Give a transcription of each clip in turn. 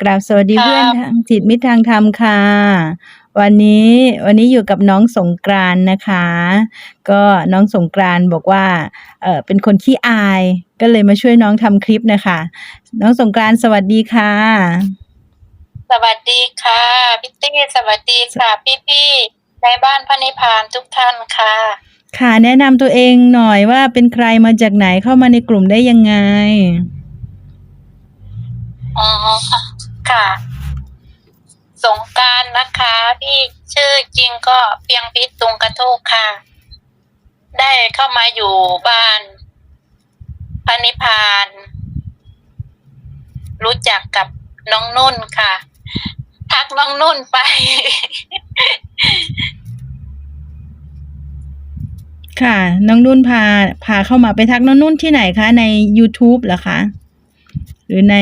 กราบสวัสดีคเพื่อรันบทางจิตมิตรทางธรรมค่ะ วันนี้วันนี้อยู่กับน้องสงกรานต์นะคะ ก็น้องสงกรานต์บอกว่าเอ่อเป็นคนขี้อายก็เลยมาช่วยน้องทำคลิปน่ะค่ะน้องสงกรานต์สวัสดีค่ะ สวัสดีค่ะพี่ตี้สวัสดีค่ะพี่ๆในบ้านพระนิพพานทุกท่านค่ะ ค่ะแนะนำตัวเองหน่อยว่าเป็นใครมาจากไหนเข้ามาในกลุ่มได้ยังไง?อ๋อค่ะ ค่ะ สงกานต์นะคะ พี่ชื่อจริงก็เปียงพิษตุงกระโทกค่ะ ได้เข้ามาอยู่บ้านพระนิพาน รู้จักกับน้องนุ่นค่ะ ทักน้องนุ่นไป ค่ะ น้องนุ่นพา พาเข้ามาไปทักน้องนุ่นที่ไหนคะ ในยูทูบเหรอคะ?หรือใน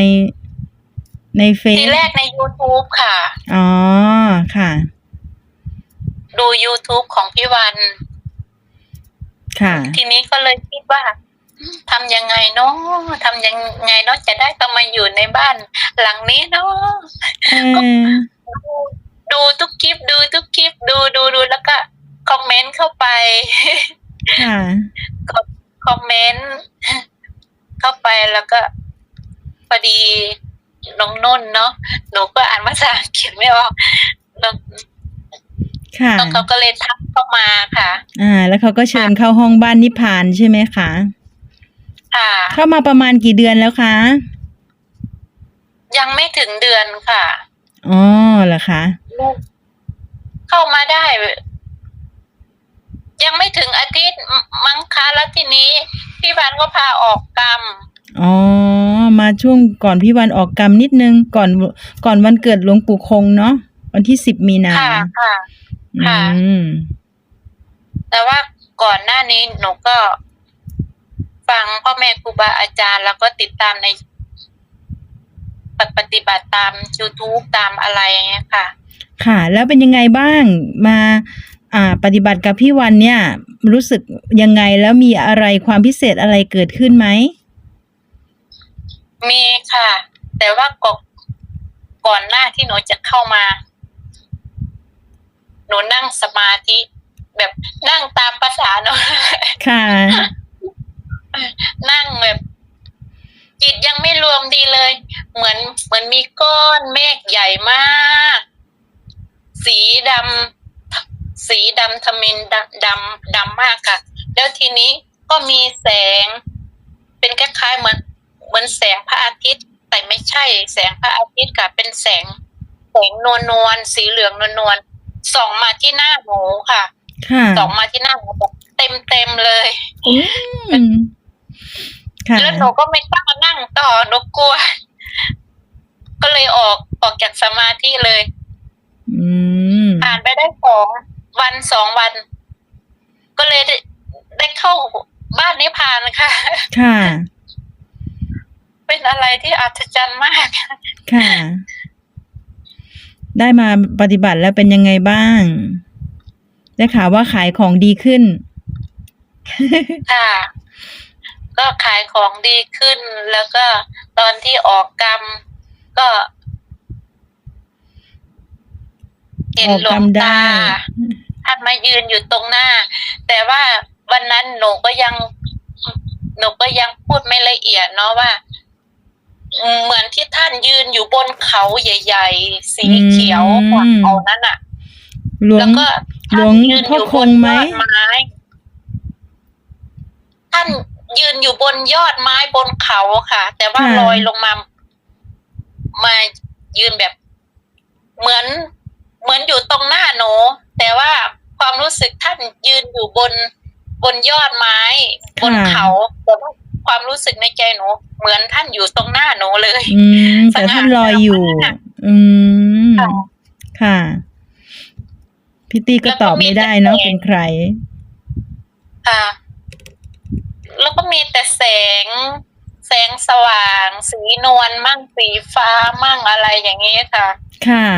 ในเฟทีซ?แรกในยูทูบค่ะ อ๋อ ค่ะ ดูยูทูบของพี่วัน ค่ะ ทีนี้ก็เลยคิดว่าอืมทำยังไงเนาะทำยังไงเนาะจะได้เข้ามาอยู่ในบ้าน หลังนี้เนาะเอก็อดูดูทุกคลิปดูทุกคลิปดูๆๆแล้วก็คอมเมนต์เข้าไปค่ะกดคอมเมนต์เข้าไปแล้วก็พอดี น้องนุ่นเนาะหนูก็อ่านภาษาอังกฤษไม่ออกแล้วค่ะแล้วเขาก็เลยทักเข้ามาค่ะอาแล้วเขาก็เชิค่ะญเข้าห้องบ้านนิพพานใช่ไหมคะ?ค่ะเข้ามาประมาณกี่เดือนแล้วคะ?ยังไม่ถึงเดือนค่ะอ๋อเหรอคะ?อืมเข้ามาได้ ยังไม่ถึงอาทิตย์มมั้งคะแล้วทีนี้ พี่วันก็พาออกกรรม อ๋อ มาช่วงก่อนพี่วันออกกรรมนิดหนึ่งก่อนวก่อนวันเกิดหลวงปู่คงเนาะวันที่10มีนาค่ะค่ะอืค่ะมแต่ว่าก่อนหน้านี้หนูก็ฟังพ่อแม่ครูบาอาจารย์ แล้วก็ติดตามในปปฏิบัติตามยูทูบตามอะไรอย่างเงี้ยค่ะ ค่ะ แล้วเป็นยังไงบ้างมา อ่า ปฏิบัติกับพี่วันเนี่ย รู้สึกยังไงแล้วมีอะไรความพิเศษอะไรเกิดขึ้นไหม? มีค่ะ แต่ว่ากกก่อนหน้าที่หนูจะเข้ามา หนูนั่งสมาธิ แบบนั่งตามประสาหนูค่ะ นั่งแบบจิตยังไม่รวมดีเลย เหมือนเหมือนมีก้อนเมฆใหญ่มาก สีดำทสีดำทมิฬดดำดำมากค่ะ แล้วทีนี้ก็มีแสง เป็นคล้ายๆเหมือน เหมือนแสงพระอาทิตย์ แต่ไม่ใช่แสงพระอาทิตย์ค่ะ เป็นแสงแสงนวลๆสีเหลืองนวลๆส่องมาที่หน้าหนูค่ะค่ะส่องมาที่หน้าหนูแบบเต็มๆเลยอืมค่ะแล้วหนูก็ไม่กล้านั่งต่อหนูกลัว ก็เลยออกออกจากสมาธิเลยอืมผ่านไปได้2วัน2วัน ก็เลยได้ได้เข้าบ้านนิพพานค่ะ ค่ะ เป็นอะไรที่อัศจรรย์มากค่ะ ได้มาปฏิบัติแล้วเป็นยังไงบ้าง?ได้ข่าวว่าขายของดีขึ้น ค่ะ ก็ขายของดีขึ้น แล้วก็ตอนที่ออกกรรมก็เห็อนอกหลกวรรงมไดตา้ท่านมายืนอยู่ตรงหน้า แต่ว่าวันนั้นหนูก็ยังอือหนูก็ยังพูดไม่ละเอียดเนาะว่าอืม เหมือนที่ท่านยืนอยู่บนเขาใหญ่ ๆ สีอืเขียวกว่ามเขานั้นน่ะหลวแล้งวก็หลท่าวนงยืนพ่ออยู่คบงนไหม?ยอดไม้ท่านยืนอยู่บนยอดไม้บนเขาค่ะ แต่ว่าค่ะลอยลงมา มายืนแบบ เหมือน เหมือนอยู่ตรงหน้าหนูแต่ว่าความรู้สึกท่านยืนอยู่บนบนยอดไม้ บนค่ะเขาแต่ว่า ความรู้สึกในใจหนู เหมือนท่านอยู่ตรงหน้าหนูเลย อืมสแต่ท่าง่านลอยงามอยู่มากอืมค่ะค่ะพี่ตี้ก็แล้วตก็อบมีไม่แต่ได้แสเนาะงเป็นใคร?ค่ะ แล้วก็มีแต่แสง แสงสว่าง สีนวลมั่งสีฟ้ามั่งอะไรอย่างงี้ค่ะ ค่ะ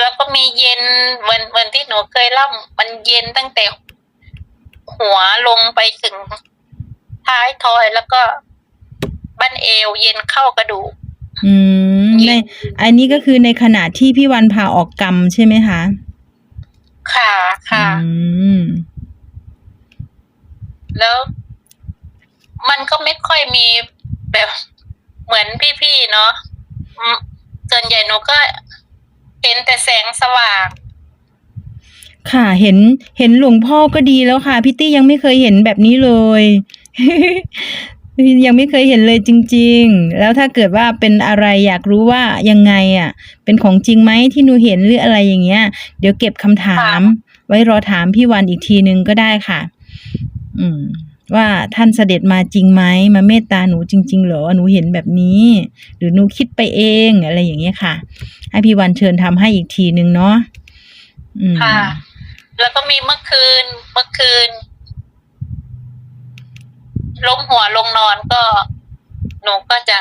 แล้วก็มีเย็นเหมือนเหมือนที่หนูเคยเล่ามันเย็นตั้งแต่ หัวลงไปถึงท้ายทอยแล้วก็บั้นเอวเย็นเข้ากระดูก อืมยิในงอันนี้ก็คือในขณะที่พี่วันพาออกกรรมใช่ไหมคะ ค่ะค่ะอืมแล้วมันก็ไม่ค่อยมีแบบเหมือนพี่ๆเนาะอืมส่วนใหญ่หนูก็เห็นแต่แสงสว่าง ค่ะเห็นเห็นหลวงพ่อก็ดีแล้วค่ะพี่ตี้ยังไม่เคยเห็นแบบนี้เลย ยังไม่เคยเห็นเลยจริง ๆ แล้วถ้าเกิดว่าเป็นอะไรอยากรู้ว่ายังไงอะ เป็นของจริงไหมที่หนูเห็นหรืออะไรอย่างเงี้ย เดี๋ยวเก็บคำถาม ไว้รอถามพี่วันอีกทีนึงก็ได้ค่ะ อืม ว่าท่านเสด็จมาจริงไหมมาเมตตาหนูจริง ๆ เหรอหนูเห็นแบบนี้ หรือหนูคิดไปเองอะไรอย่างเงี้ยค่ะ ให้พี่วันเชิญทำให้อีกทีนึงเนาะอืมค่ะ แล้วก็มีเมื่อคืน เมื่อคืนล้มหัวลงนอนก็ หนูก็จะ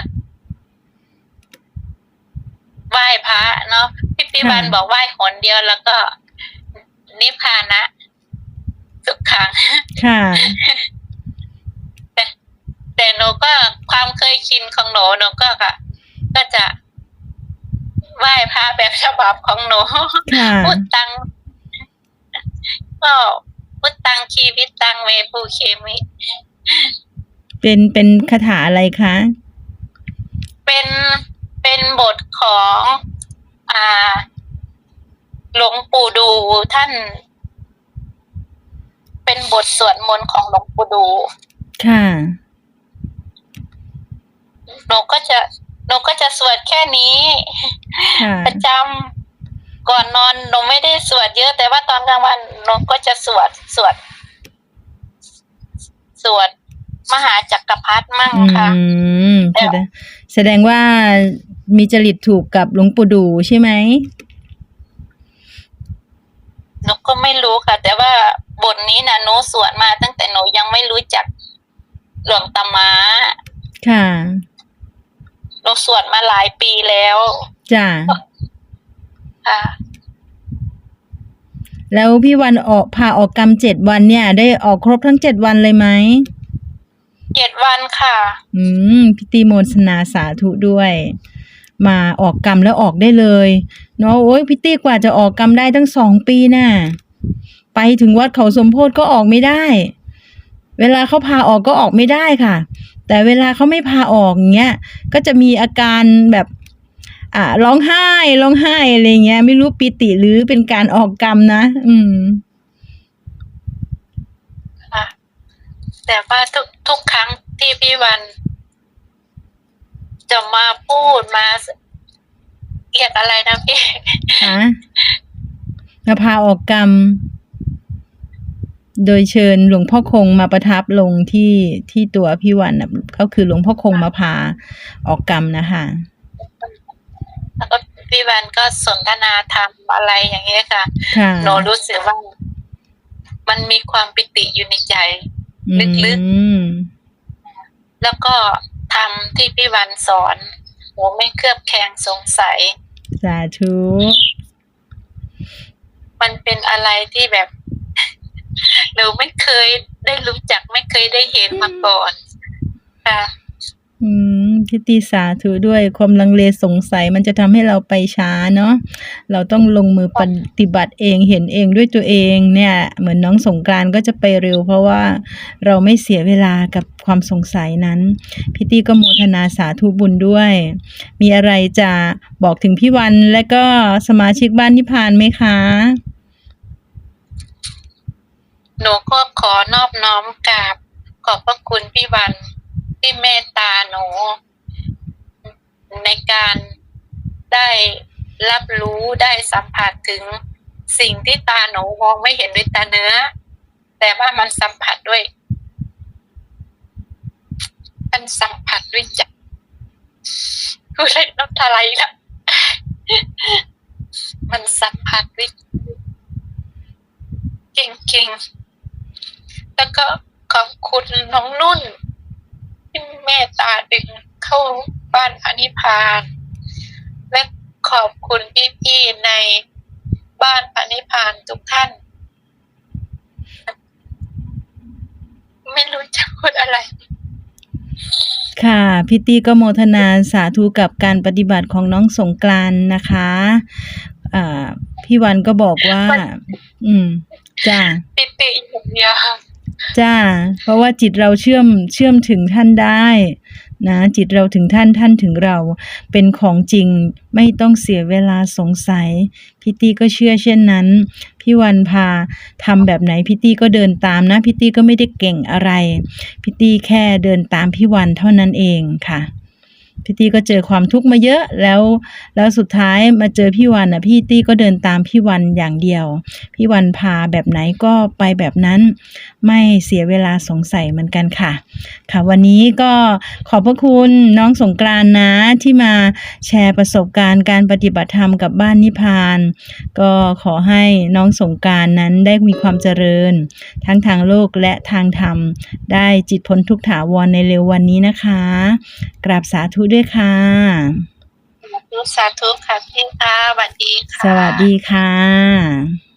ไหว้พระเนาะพี่พี่ค่ะวันบอกไหว้หนเดียวแล้วก็นิพพานะทุกครั้งค่ะแต่แต่หนูก็ความเคยชินของหนูหนูก็ค่ะ ก็จะไหว้พระแบบฉบับของหนูค่ะพุทตัง ก็พุทตังชีวิตตังเวภูเคมิเป็นเป็นคาถาอะไรคะ เป็นเป็นบทของอ่าหลวงปู่ดูท่าน เป็นบทสวดมนต์ของหลวงปู่ดูค่ะหนูก็จะหนูก็จะสวดแค่นี้ค่ะประจำ ก่อนนอนหนูไม่ได้สวดเยอะ แต่ว่าตอนกลางวันหนูก็จะสวดสวด สวดมหาจักรพรรดิมั่งอืค่ะมแสดงแสดงว่ามีจริตถูกกับหลวงปู่ดูใช่ไหมหนูก็ไม่รู้ค่ะ แต่ว่าบทนี้นะหนูสวดมาตั้งแต่หนูยังไม่รู้จักหลวงตามาค่ะหนูสวดมาหลายปีแล้วจ้ะ ค่ะแล้วพี่วันออกพาออกกรรมเจ็ดวันเนี่ย ได้ออกครบทั้งเจ็ดวันเลยไหมเจ็ดวันค่ะ อืมพิตีโมทนาสาธุด้วย มาออกกรรมแล้วออกได้เลยเนาะโอ้ยพิตีกว่าจะออกกรรมได้ตั้งสองปีน่ะไปถึงวัดเขาสมโพธิก็ออกไม่ได้ เวลาเขาพาออกก็ออกไม่ได้ค่ะ แต่เวลาเขาไม่พาออกเงี้ยก็จะมีอาการแบบ อ่าร้องไห้ร้องไห้อะไรเงี้ย ไม่รู้ปิติหรือเป็นการออกกรรมนะ อืมค่ะแต่ว่าทุกทุกครั้งที่พี่วัน จะมาพูดมาเรียกอะไรนะพี่คะมาพาออกกรรม โดยเชิญหลวงพ่อคงมาประทับลงที่ที่ตัวพี่วันนะก็คือหลวงพ่อคงมาพาออกกรรมนะคะ แล้วก็พี่วันก็สนทนาธรรมอะไรอย่างเงี้ยค่ะค่ะหนูรู้สึกว่า มันมีความปิติอยู่ในใจ ลึกอืมแล้วก็ทำที่พี่วันสอนหนูไม่เคลือบแคลงสงสัย สาธุมันเป็นอะไรที่แบบ หนูไม่เคยได้รู้จักไม่เคยได้เห็นมาก่อนค่ะ อืมพิธีสาธุด้วยความลังเลสงสัยมันจะทำให้เราไปช้าเนาะเราต้องลงมือปฏิบัติเองเห็นเองด้วยตัวเองเนี่ย เหมือนน้องสงกรานก็จะไปเร็ว เพราะว่าเราไม่เสียเวลากับความสงสัยนั้น พิธีก็โมทนาสาธุบุญด้วย มีอะไรจะบอกถึงพี่วันและก็สมาชิกบ้านนิพพานไหมคะหนูก็ขอนอบน้อมกราบขอบพระคุณพี่วัน ที่เมตตาหนู ในการได้รับรู้ได้สัมผัสถึงสิ่งที่ตาหนูมองไม่เห็นด้วยตาเนื้อ แต่ว่ามันสัมผัสด้วย มันสัมผัสด้วยใจกูเล่นน้ำตาไหลละมันสัมผัสด้วยเก่งๆ แล้วก็ขอบคุณน้องนุ่น เมตตาดึงเข้าบ้านพระนิพพาน และขอบคุณพี่ๆในบ้านพระนิพพานทุกท่าน ไม่รู้จะพูดอะไรค่ะพี่ตี้ก็โมทนาสาธุกับการปฏิบัติของน้องสงกรานต์นะคะอ่าพี่วันก็บอกว่า อืมจ้าปิติอย่างเดียวค่ะ จ้า เพราะว่าจิตเราเชื่อมเชื่อมถึงท่านได้นะจิตเราถึงท่านท่านถึงเราเป็นของจริงไม่ต้องเสียเวลาสงสัยพี่ตี้ก็เชื่อเช่นนั้น พี่วันพาทำแบบไหนพี่ตี้ก็เดินตามนะพี่ตี้ก็ไม่ได้เก่งอะไรพี่ตี้แค่เดินตามพี่วันเท่านั้นเองค่ะ พี่ตี้ก็เจอความทุกข์มาเยอะแล้ว แล้วสุดท้ายมาเจอพี่วันอะพี่ตี้ก็เดินตามพี่วันอย่างเดียว พี่วันพาแบบไหนก็ไปแบบนั้น ไม่เสียเวลาสงสัยเหมือนกันค่ะ ค่ะ วันนี้ก็ขอบพระคุณน้องสงกรานนะที่มาแชร์ประสบการณ์การปฏิบัติธรรมกับบ้านนิพพาน ก็ขอให้น้องสงกรานนั้นได้มีความเจริญ ทั้งทางโลกและทางธรรม ได้จิตพ้นทุกข์ถาวรในเร็ววันนี้นะคะ กราบสาธุด้วยค่ะ สาธุค่ะพี่ค่ะสวัสดีค่ะ สวัสดีค่ะ